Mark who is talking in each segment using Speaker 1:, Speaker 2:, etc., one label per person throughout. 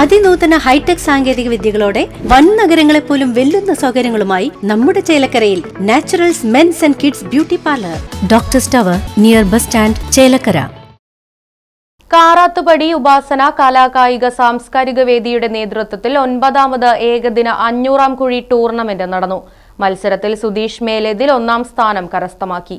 Speaker 1: അതിനൂതന hi tech സാങ്കേതിക വിദ്യകളോടെ വൻ നഗരങ്ങളെ പോലും വെല്ലുന്ന സൗകര്യങ്ങളുമായി നമ്മുടെ ചേലക്കരയിൽ naturals men's and kids beauty parlour. Doctor stover near bus stand Chelakkara.
Speaker 2: Karathupadi Upasana കലാകായിക സാംസ്കാരിക വേദിയുടെ നേതൃത്വത്തിൽ ഒൻപതാമത് ഏകദിന അഞ്ഞൂറാം കുഴി ടൂർണമെന്റ് നടന്നു. മത്സരത്തിൽ സുധീഷ് മേലേതിൽ ഒന്നാം സ്ഥാനം കരസ്ഥമാക്കി.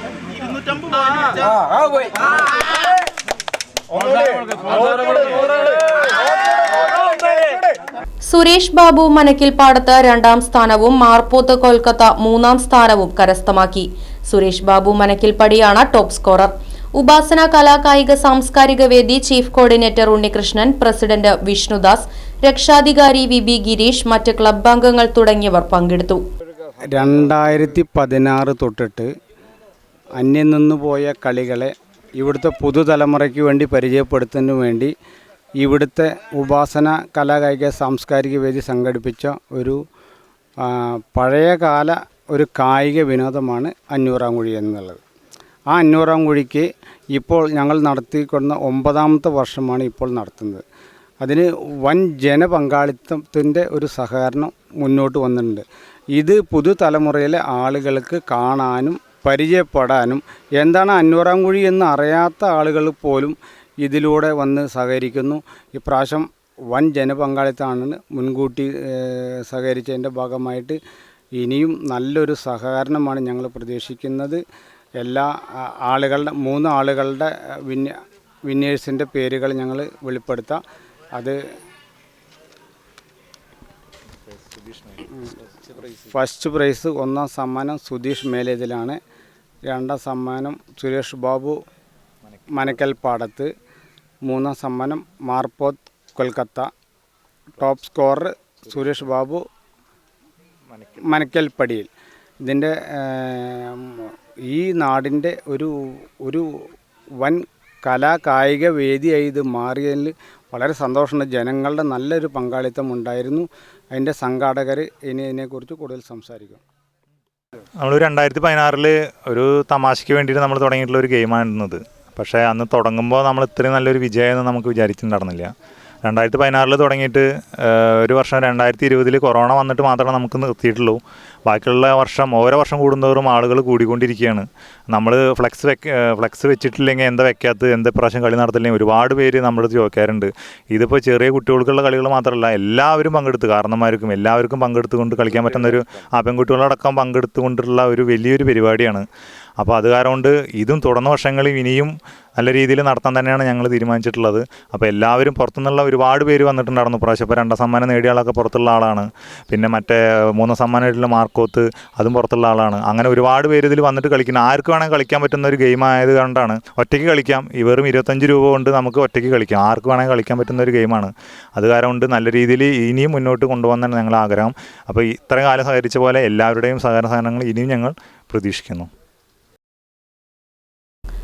Speaker 2: സുരേഷ് ബാബു മനക്കിൽ പാടത്ത് രണ്ടാം സ്ഥാനവും മാർപ്പോത്ത് കൊൽക്കത്ത മൂന്നാം സ്ഥാനവും കരസ്ഥമാക്കി. സുരേഷ് ബാബു മനക്കിൽ പടിയാണ് ടോപ്പ് സ്കോറർ. ഉപാസന കലാകായിക സാംസ്കാരിക വേദി chief coordinator Unnikrishnan president Vishnudas രക്ഷാധികാരി വി ബി ഗിരീഷ് മറ്റ് ക്ലബ് അംഗങ്ങൾ തുടങ്ങിയവർ പങ്കെടുത്തു.
Speaker 3: രണ്ടായിരത്തി പതിനാറ് തൊട്ടിട്ട് അന്യം നിന്നു പോയ കളികളെ ഇവിടുത്തെ പുതുതലമുറയ്ക്ക് വേണ്ടി പരിചയപ്പെടുത്തുന്നതിന് വേണ്ടി ഇവിടുത്തെ ഉപാസന കലാകായിക സാംസ്കാരിക വേദി സംഘടിപ്പിച്ച ഒരു പഴയകാല ഒരു കായിക വിനോദമാണ് അഞ്ഞൂറാം കുഴി എന്നുള്ളത്. ആ അഞ്ഞൂറാം കുഴിക്ക് ഇപ്പോൾ ഞങ്ങൾ നടത്തിക്കൊണ്ട ഒമ്പതാമത്തെ വർഷമാണ് ഇപ്പോൾ നടത്തുന്നത്. അതിന് വൻ ജനപങ്കാളിത്തത്തിന്റെ ഒരു സഹകരണം മുന്നോട്ട് വന്നിട്ടുണ്ട്. ഇത് പുതുതലമുറയിലെ ആളുകൾക്ക് കാണാനും പരിചയപ്പെടാനും എന്താണ് അഞ്ഞൂറാം കുഴി എന്ന് അറിയാത്ത ആളുകൾ പോലും ഇതിലൂടെ വന്ന് സഹകരിക്കുന്നു. ഇപ്രാവശ്യം വൻ ജനപങ്കാളിത്തമാണ് മുൻകൂട്ടി സഹകരിച്ചതിന്റെ ഭാഗമായിട്ട് ഇനിയും നല്ലൊരു സഹകരണമാണ് ഞങ്ങൾ പ്രതീക്ഷിക്കുന്നത്. എല്ലാ ആളുകളുടെ മൂന്ന് ആളുകളുടെ വിന്യ വിന്നേഴ്സിന്റെ പേരുകൾ ഞങ്ങൾ വെളിപ്പെടുത്താം. അത് ഫസ്റ്റ് പ്രൈസ് ഒന്നാം സമ്മാനം സുധീഷ് മേലേതിലാണ്. രണ്ടാം സമ്മാനം സുരേഷ് ബാബു മനക്കൽ പാടത്ത്. മൂന്നാം സമ്മാനം മാർപ്പോത്ത് കൊൽക്കത്ത. ടോപ്പ് സ്കോറർ സുരേഷ് ബാബു മനക്കൽ പടിയിൽ. ഇതിന്റെ ഈ നാടിന്റെ ഒരു ഒരു വൻ കലാകായിക വേദിയായി ഇത് മാറിയതിൽ വളരെ സന്തോഷമുണ്ട്. ജനങ്ങളുടെ നല്ലൊരു പങ്കാളിത്തം ഉണ്ടായിരുന്നു. അതിന്റെ സംഘാടകർ ഇനി ഇതിനെക്കുറിച്ച് കൂടുതൽ സംസാരിക്കും.
Speaker 4: നമ്മൾ രണ്ടായിരത്തി പതിനാറിൽ ഒരു തമാശയ്ക്ക് വേണ്ടിയിട്ട് നമ്മൾ തുടങ്ങിയിട്ടുള്ള ഒരു ഗെയിമായിരുന്നത് പക്ഷേ അന്ന് തുടങ്ങുമ്പോൾ നമ്മൾ ഇത്രയും നല്ലൊരു വിജയമെന്ന് നമുക്ക് വിചാരിച്ചിട്ടുണ്ടായിരുന്നില്ല. രണ്ടായിരത്തി പതിനാറിൽ തുടങ്ങിയിട്ട് ഒരു വർഷം രണ്ടായിരത്തി ഇരുപതിൽ കൊറോണ വന്നിട്ട് മാത്രമേ നമുക്ക് നിർത്തിയിട്ടുള്ളൂ. ബാക്കിയുള്ള വർഷം ഓരോ വർഷം കൂടുന്നതോറും ആളുകൾ കൂടിക്കൊണ്ടിരിക്കുകയാണ്. നമ്മൾ ഫ്ലെക്സ് വെക്ക ഫ്ലെക്സ് വെച്ചിട്ടില്ലെങ്കിൽ എന്താ വെക്കാത്ത എന്താ പ്രാവശ്യം കളി നടത്തില്ലെങ്കിൽ ഒരുപാട് പേര് നമ്മുടെ ചോദിക്കാറുണ്ട് ഇതിപ്പോൾ ചെറിയ കുട്ടികൾക്കുള്ള കളികൾ മാത്രമല്ല എല്ലാവരും പങ്കെടുത്ത്. കാരണന്മാർക്കും എല്ലാവർക്കും പങ്കെടുത്തുകൊണ്ട് കളിക്കാൻ പറ്റുന്ന ഒരു ആ പെൺകുട്ടികളടക്കം പങ്കെടുത്തുകൊണ്ടുള്ള ഒരു വലിയൊരു പരിപാടിയാണ്. അപ്പോൾ അത് കാരണം ഇതും തുടർന്ന വർഷങ്ങളിൽ ഇനിയും നല്ല രീതിയിൽ നടത്താൻ തന്നെയാണ് ഞങ്ങൾ തീരുമാനിച്ചിട്ടുള്ളത്. അപ്പോൾ എല്ലാവരും പുറത്തുനിന്നുള്ള ഒരുപാട് പേര് വന്നിട്ടുണ്ടായിരുന്നു. പ്രാവശ്യം ഇപ്പോൾ രണ്ടാം സമ്മാനം നേടിയ ആളൊക്കെ പുറത്തുള്ള ആളാണ്. പിന്നെ മറ്റേ മൂന്നാം സമ്മാനം നേടിയുള്ള മാർക്കോത്ത് അതും പുറത്തുള്ള ആളാണ്. അങ്ങനെ ഒരുപാട് പേര് ഇതിൽ വന്നിട്ട് കളിക്കുന്ന. ആർക്ക് വേണമെങ്കിൽ കളിക്കാൻ പറ്റുന്ന ഒരു ഗെയിം ആയത് കൊണ്ടാണ് ഒറ്റയ്ക്ക് കളിക്കാം. വെറും ഇരുപത്തഞ്ച് രൂപ കൊണ്ട് നമുക്ക് ഒറ്റയ്ക്ക് കളിക്കാം. ആർക്ക് വേണമെങ്കിൽ കളിക്കാൻ പറ്റുന്ന ഒരു ഗെയിമാണ് അത് കാരണം നല്ല രീതിയിൽ ഇനിയും മുന്നോട്ട് കൊണ്ടുപോകാനാണ് ഞങ്ങൾ ആഗ്രഹം. അപ്പോൾ ഇത്രയും കാലം സഹകരിച്ച പോലെ എല്ലാവരുടെയും സഹകരണ സാധനങ്ങൾ ഇനിയും ഞങ്ങൾ പ്രതീക്ഷിക്കുന്നു.